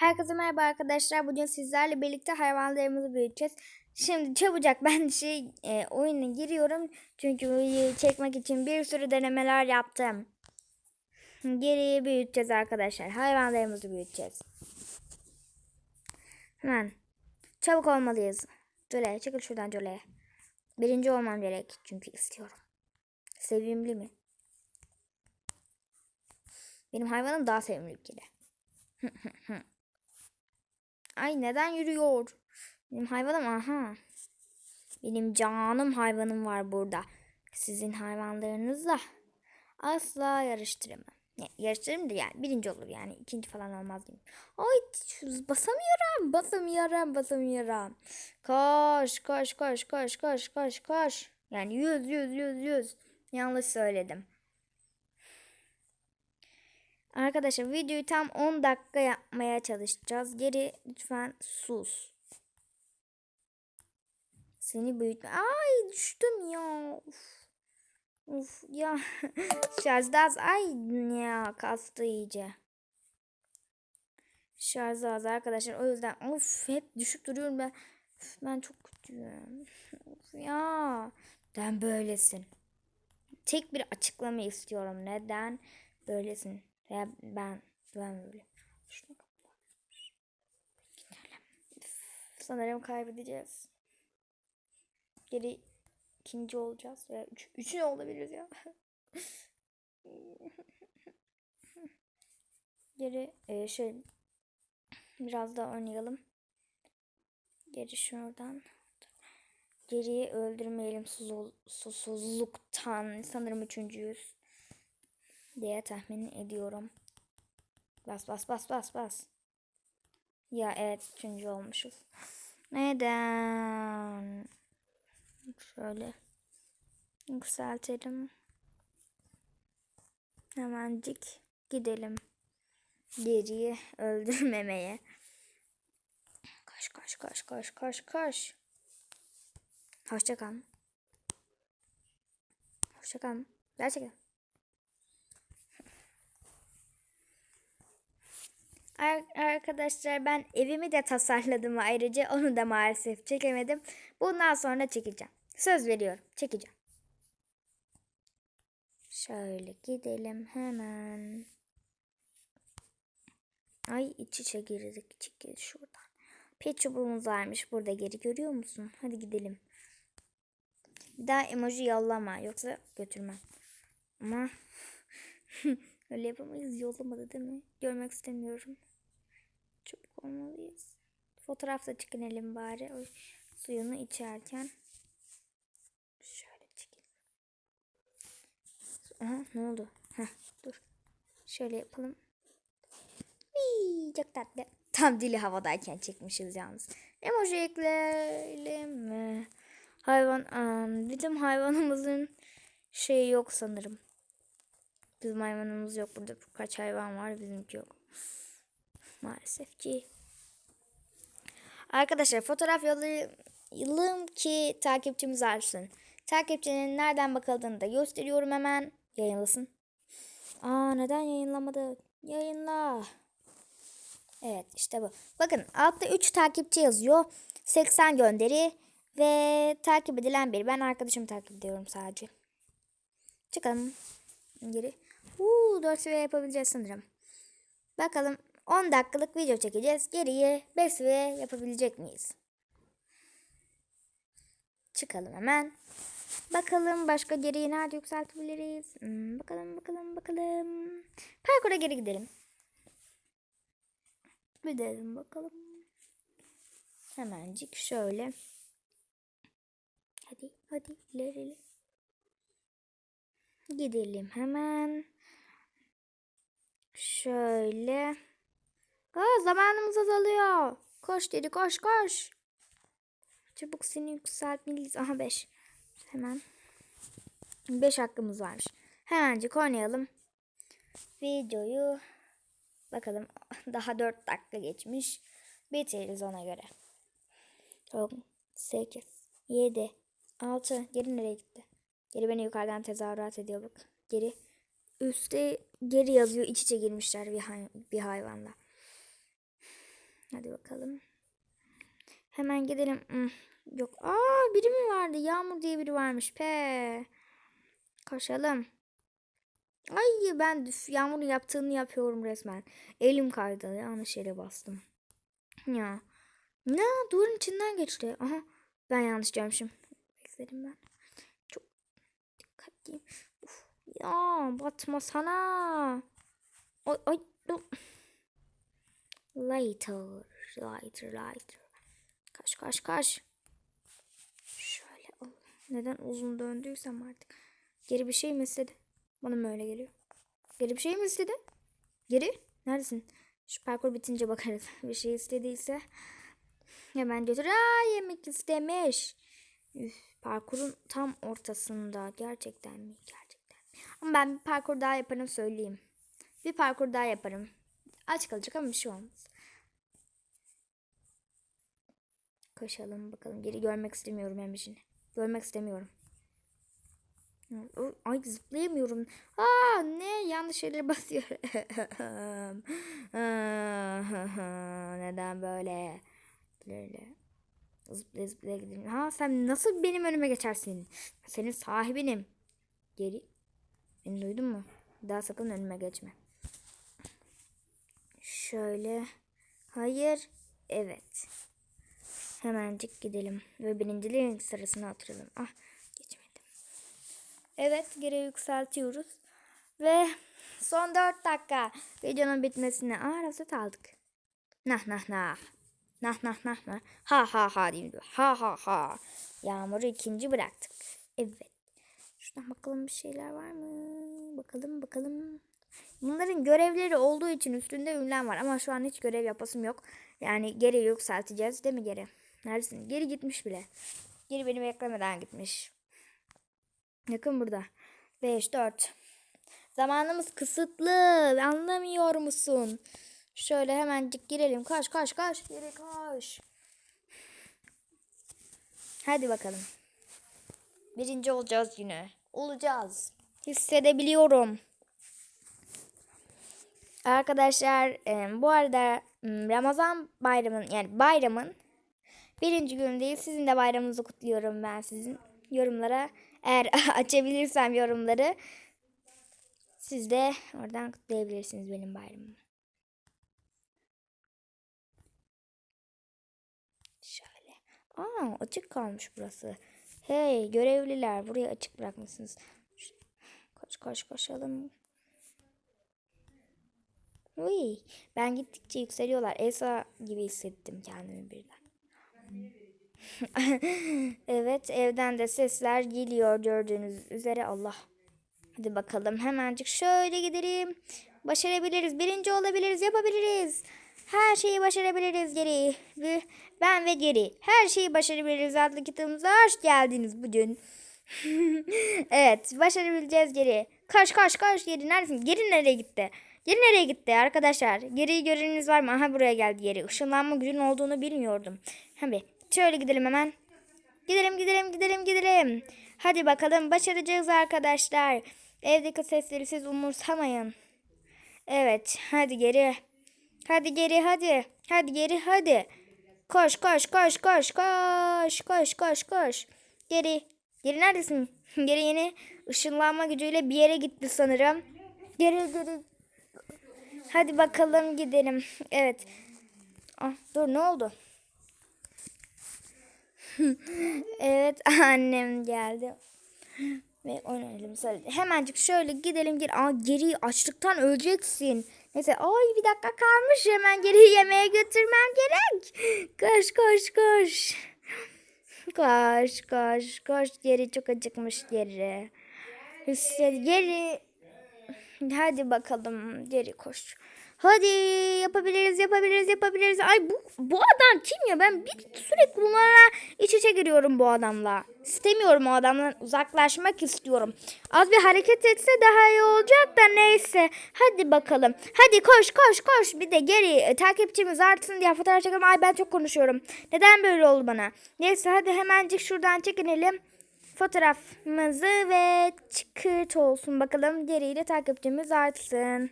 Herkese merhaba arkadaşlar. Bugün sizlerle birlikte hayvanlarımızı büyüteceğiz. Şimdi çabucak ben şey e, oyuna giriyorum. Çünkü çekmek için bir sürü denemeler yaptım. Geriye büyüteceğiz arkadaşlar. Hayvanlarımızı büyüteceğiz. Hemen. Çabuk olmalıyız. Cole çıkın şuradan Cole. Birinci olmam gerek. Çünkü istiyorum. Sevimli mi? Benim hayvanım daha sevimli bir kere. Ay neden yürüyor? Benim hayvanım aha. Benim canım hayvanım var burada. Sizin hayvanlarınızla asla yarıştıramam. Ya, yarıştırırım da yani birinci olur yani ikinci falan olmaz diyeyim. Ay basamıyorum basamıyorum basamıyorum. Koş koş koş koş koş koş koş. Yani yüz yüz yüz yüz. Yanlış söyledim. Arkadaşlar videoyu tam 10 dakika yapmaya çalışacağız. Geri lütfen sus. Seni büyütme. Ay düştüm ya. Uf. Uf ya. Şarj az. Ay ya kastı iyice. Şarj az arkadaşlar. O yüzden of hep düşük duruyorum ben. Üf, ben çok kötüyüm. Of ya. Neden böylesin? Tek bir açıklama istiyorum. Neden böylesin? Ya ben ben böyle. Sanırım kaybedeceğiz. Geri ikinci olacağız veya üç, üçüncü olabiliriz ya. Geri e, şey biraz daha oynayalım. Geri şuradan. Geriyi öldürmeyelim susuz, susuzluktan. Sanırım üçüncüyüz diye tahmin ediyorum. Bas bas bas bas bas. Ya evet üçüncü olmuşuz. Neden? Şöyle yükseltelim. Hemencik gidelim. Geriye öldürmemeye. Koş koş koş koş koş koş. Hoşça kal. Hoşça kal. Gerçekten. Arkadaşlar ben evimi de tasarladım ayrıca onu da maalesef çekemedim. Bundan sonra çekeceğim. Söz veriyorum çekeceğim. Şöyle gidelim hemen. Ay iç içe girdik. Çekil şuradan. Pet çubuğumuz varmış burada geri görüyor musun? Hadi gidelim. Bir daha emoji yollama yoksa götürmem. Ama öyle yapamayız yollamadı değil mi? Görmek istemiyorum. Olmalıyız. Fotoğrafta çekinelim bari. O suyunu içerken. Şöyle çekelim. Aha ne oldu? Heh, dur. Şöyle yapalım. Hii, çok tatlı. Tam dili havadayken çekmişiz yalnız. Emoji ekleyelim mi? Hayvan, ım, bizim hayvanımızın şeyi yok sanırım. Bizim hayvanımız yok. Burada kaç hayvan var bizimki yok. Maalesef ki. Arkadaşlar fotoğraf yollayalım ki takipçimiz artsın. Takipçinin nereden bakıldığını da gösteriyorum hemen. Yayınlasın. Aa neden yayınlamadı? Yayınla. Evet işte bu. Bakın altta 3 takipçi yazıyor. 80 gönderi ve takip edilen biri. Ben arkadaşımı takip ediyorum sadece. Çıkalım. Geri. Uuu 4 seviye yapabileceğiz sanırım. Bakalım 10 dakikalık video çekeceğiz. Geriye 5 seviye yapabilecek miyiz? Çıkalım hemen. Bakalım başka geriye nerede yükseltebiliriz? Hmm, bakalım bakalım bakalım. Parkura geri gidelim. Gidelim bakalım. Hemencik şöyle. Hadi hadi ileri. Gidelim hemen. Şöyle. Aa, zamanımız azalıyor. Koş dedi koş koş. Çabuk seni yükseltmeliyiz. Aha 5. Hemen. 5 hakkımız varmış. Hemencik oynayalım. Videoyu bakalım daha 4 dakika geçmiş. Bitiririz ona göre. 10, 8, 7, 6. Geri nereye gitti? Geri beni yukarıdan tezahürat ediyor bak. Geri. Üstte geri yazıyor. iç içe girmişler bir, hay- bir hayvanla. Hadi bakalım. Hemen gidelim. Hmm, Yok. Aa biri mi vardı? Yağmur diye biri varmış. Pe. Koşalım. Ay ben Yağmur'un yaptığını yapıyorum resmen. Elim kaydı. Yanlış yere bastım. Ya. Ne? Duvarın içinden geçti. Aha. Ben yanlış görmüşüm. Bekledim ben. Çok dikkatliyim. Uf. Ya batma sana. Ay ay. Later. Later. Later. Kaç kaç kaç. Şöyle. Neden uzun döndüysem artık. Geri bir şey mi istedi? Bana mı öyle geliyor? Geri bir şey mi istedi? Geri? Neredesin? Şu parkur bitince bakarız. Bir şey istediyse hemen götür. Aa yemek istemiş. Üf, parkurun tam ortasında. Gerçekten mi? Gerçekten. Ama ben bir parkur daha yaparım söyleyeyim. Bir parkur daha yaparım. Aç kalacak ama bir şey olmaz. Koşalım bakalım. Geri görmek istemiyorum hem işini. Görmek istemiyorum. Ay zıplayamıyorum. Aa ne yanlış yere basıyorum. Neden böyle? Böyle. Zıplaya zıplaya gidelim. Ha sen nasıl benim önüme geçersin? Senin sahibinim. Geri. Beni duydun mu? Daha sakın önüme geçme. Şöyle. Hayır. Evet. Hemencik gidelim. Ve birinciliğin sırasına oturalım. Ah geçmedim. Evet geri yükseltiyoruz. Ve son 4 dakika videonun bitmesine. Aa raset aldık. Nah nah nah. Nah nah nah nah. Ha ha ha diyeyim. Ha ha ha. Yağmuru ikinci bıraktık. Evet. Şuradan bakalım bir şeyler var mı? Bakalım bakalım. Bunların görevleri olduğu için üstünde ünlem var ama şu an hiç görev yapasım yok. Yani geri yükselteceğiz değil mi geri? Neredesin? Geri gitmiş bile. Geri beni beklemeden gitmiş. Yakın burada. 5, 4. Zamanımız kısıtlı. Anlamıyor musun? Şöyle hemencik girelim. Kaç kaç kaç. Geri kaç. Hadi bakalım. Birinci olacağız yine. Olacağız. Hissedebiliyorum. Arkadaşlar bu arada Ramazan bayramın yani bayramın birinci günü değil sizin de bayramınızı kutluyorum ben sizin yorumlara eğer açabilirsem yorumları siz de oradan kutlayabilirsiniz benim bayramımı. Şöyle. Aa açık kalmış burası. Hey görevliler burayı açık bırakmışsınız. Koş koş koşalım. Uy, ben gittikçe yükseliyorlar. Elsa gibi hissettim kendimi birden. evet evden de sesler geliyor gördüğünüz üzere Allah. Hadi bakalım hemencik şöyle gidelim. Başarabiliriz. Birinci olabiliriz. Yapabiliriz. Her şeyi başarabiliriz geri. Ben ve geri. Her şeyi başarabiliriz adlı kitabımıza hoş geldiniz bugün. evet başarabileceğiz geri. Kaç kaç kaç geri neredesin? Geri nereye gitti? Geri nereye gitti arkadaşlar? Geriyi göreniniz var mı? Aha buraya geldi geri. Işınlanma gücünün olduğunu bilmiyordum. Hadi şöyle gidelim hemen. Gidelim gidelim gidelim gidelim. Hadi bakalım başaracağız arkadaşlar. Evdeki sesleri siz umursamayın. Evet hadi geri. Hadi geri hadi. Hadi geri hadi. Koş koş koş koş koş koş koş koş. Geri. Geri neredesin? Geri yeni ışınlanma gücüyle bir yere gitti sanırım. Geri geri. Hadi bakalım gidelim. Evet. Ah, dur ne oldu? evet annem geldi. Ve oynayalım söyledi. Hemencik şöyle gidelim geri. Aa geri açlıktan öleceksin. Neyse ay bir dakika kalmış hemen geri yemeğe götürmem gerek. Koş koş koş. Koş koş koş geri çok acıkmış geri. Hüsret geri. Hadi bakalım geri koş. Hadi yapabiliriz yapabiliriz yapabiliriz. Ay bu, bu adam kim ya? Ben bir sürekli bunlara iç içe giriyorum bu adamla. İstemiyorum o adamdan uzaklaşmak istiyorum. Az bir hareket etse daha iyi olacak da neyse. Hadi bakalım. Hadi koş koş koş. Bir de geri e, takipçimiz artsın diye fotoğraf çekelim. Ay ben çok konuşuyorum. Neden böyle oldu bana? Neyse hadi hemencik şuradan çekinelim fotoğrafımızı ve çıkırt olsun bakalım geriyle takipçimiz artsın.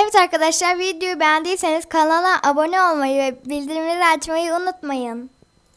Evet arkadaşlar videoyu beğendiyseniz kanala abone olmayı ve bildirimleri açmayı unutmayın.